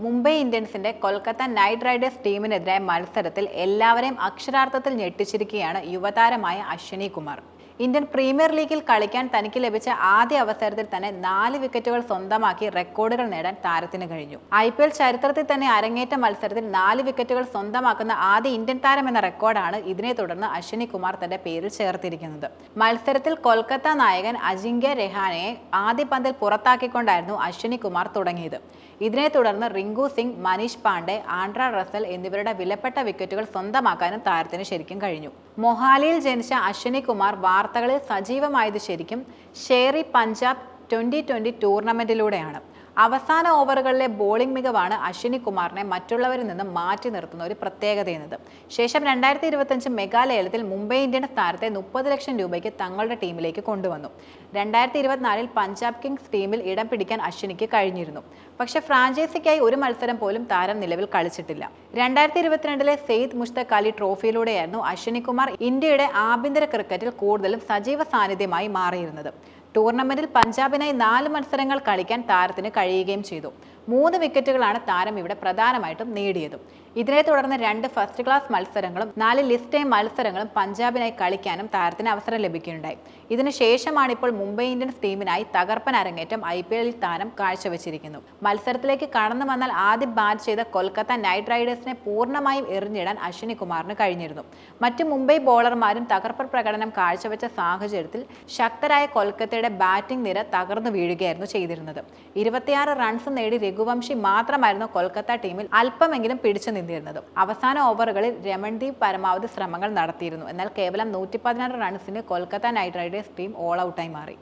മുംബൈ ഇന്ത്യൻസിന്റെ Kolkata night Riders ടീമിനെതിരായ മത്സരത്തിൽ എല്ലാവരെയും അക്ഷരാർത്ഥത്തിൽ ഞെട്ടിച്ചിരിക്കുകയാണ് യുവതാരമായ അശ്വിനി കുമാർ ഇന്ത്യൻ പ്രീമിയർ ലീഗിൽ കളിക്കാൻ തനിക്ക് ലഭിച്ച ആദ്യ അവസരത്തിൽ തന്നെ നാല് വിക്കറ്റുകൾ സ്വന്തമാക്കി റെക്കോർഡുകൾ നേടാൻ താരത്തിന് കഴിഞ്ഞു. ഐ പി എൽ ചരിത്രത്തിൽ തന്നെ അരങ്ങേറ്റ മത്സരത്തിൽ നാല് വിക്കറ്റുകൾ സ്വന്തമാക്കുന്ന ആദ്യ ഇന്ത്യൻ താരം എന്ന റെക്കോർഡാണ് ഇതിനെ തുടർന്ന് അശ്വിനി കുമാർ തന്റെ പേരിൽ ചേർത്തിരിക്കുന്നത്. മത്സരത്തിൽ കൊൽക്കത്ത നായകൻ അജിങ്ക്യ രഹാനയെ ആദ്യ പന്തിൽ പുറത്താക്കിക്കൊണ്ടായിരുന്നു അശ്വിനി കുമാർ തുടങ്ങിയത്. ഇതിനെ തുടർന്ന് റിങ്കു സിംഗ് മനീഷ് പാണ്ഡെ ആൻഡ്ര റസൽ എന്നിവരുടെ വിലപ്പെട്ട വിക്കറ്റുകൾ സ്വന്തമാക്കാനും താരത്തിന് ശരിക്കും കഴിഞ്ഞു. മൊഹാലിയിൽ ജനിച്ച അശ്വിനി കുമാർ വാർത്തകളിൽ സജീവമായത് ശരിക്കും ഷേറി പഞ്ചാബ് ട്വന്റി ട്വന്റി ടൂർണമെന്റിലൂടെയാണ് അവസാന ഓവറുകളിലെ ബോളിംഗ് മികവാണ് അശ്വിനി കുമാറിനെ മറ്റുള്ളവരിൽ നിന്ന് മാറ്റി നിർത്തുന്ന ഒരു പ്രത്യേകത എന്നത് ശേഷം രണ്ടായിരത്തി ഇരുപത്തഞ്ച് മെഗാലയലത്തിൽ മുംബൈ ഇന്ത്യൻസ് താരത്തെ മുപ്പത് ലക്ഷം രൂപയ്ക്ക് തങ്ങളുടെ ടീമിലേക്ക് കൊണ്ടുവന്നു. രണ്ടായിരത്തി ഇരുപത്തിനാലിൽ പഞ്ചാബ് കിങ്സ് ടീമിൽ ഇടം പിടിക്കാൻ അശ്വിനിക്ക് കഴിഞ്ഞിരുന്നു. പക്ഷേ ഫ്രാഞ്ചൈസിക്കായി ഒരു മത്സരം പോലും താരം നിലവിൽ കളിച്ചിട്ടില്ല. രണ്ടായിരത്തി ഇരുപത്തിരണ്ടിലെ സെയ്ദ് മുഷ്തഖ് അലി ട്രോഫിയിലൂടെയായിരുന്നു അശ്വിനി കുമാർ ഇന്ത്യയുടെ ആഭ്യന്തര ക്രിക്കറ്റിൽ കൂടുതലും സജീവ സാന്നിധ്യമായി മാറിയിരുന്നത്. ടൂർണമെന്റിൽ പഞ്ചാബിനായി നാല് മത്സരങ്ങൾ കളിക്കാൻ താരത്തിന് കഴിയുകയും ചെയ്തു. മൂന്ന് വിക്കറ്റുകളാണ് താരം ഇവിടെ പ്രധാനമായിട്ടും നേടിയതും. ഇതിനെ തുടർന്ന് രണ്ട് ഫസ്റ്റ് ക്ലാസ് മത്സരങ്ങളും നാല് ലിസ്റ്റ് ടൈം മത്സരങ്ങളും പഞ്ചാബിനായി കളിക്കാനും താരത്തിന് അവസരം ലഭിക്കുകയുണ്ടായി. ഇതിനുശേഷമാണ് ഇപ്പോൾ മുംബൈ ഇന്ത്യൻസ് ടീമിനായി തകർപ്പൻ അരങ്ങേറ്റം ഐ പി എല്ലിൽ താരം കാഴ്ചവെച്ചിരിക്കുന്നു. മത്സരത്തിലേക്ക് കടന്നു വന്നാൽ ആദ്യം ബാറ്റ് ചെയ്ത കൊൽക്കത്ത നൈറ്റ് റൈഡേഴ്സിനെ പൂർണമായും എറിഞ്ഞിടാൻ അശ്വിനി കുമാറിന് കഴിഞ്ഞിരുന്നു. മറ്റ് മുംബൈ ബോളർമാരും തകർപ്പൻ പ്രകടനം കാഴ്ചവെച്ച സാഹചര്യത്തിൽ ശക്തരായ കൊൽക്കത്തയുടെ ബാറ്റിംഗ് നിര തകർന്നു വീഴുകയായിരുന്നു ചെയ്തിരുന്നത്. ഇരുപത്തിയാറ് റൺസ് നേടി രഘുവംശി മാത്രമായിരുന്നു കൊൽക്കത്ത ടീമിൽ അല്പമെങ്കിലും പിടിച്ചു നിന്നിരുന്നത്. അവസാന ഓവറുകളിൽ രമൺദീപ് പരമാവധി ശ്രമങ്ങൾ നടത്തിയിരുന്നു. എന്നാൽ കേവലം നൂറ്റി പതിനാറ് റൺസിന് Kolkata Knight Riders team all ഔട്ടായി മാറി.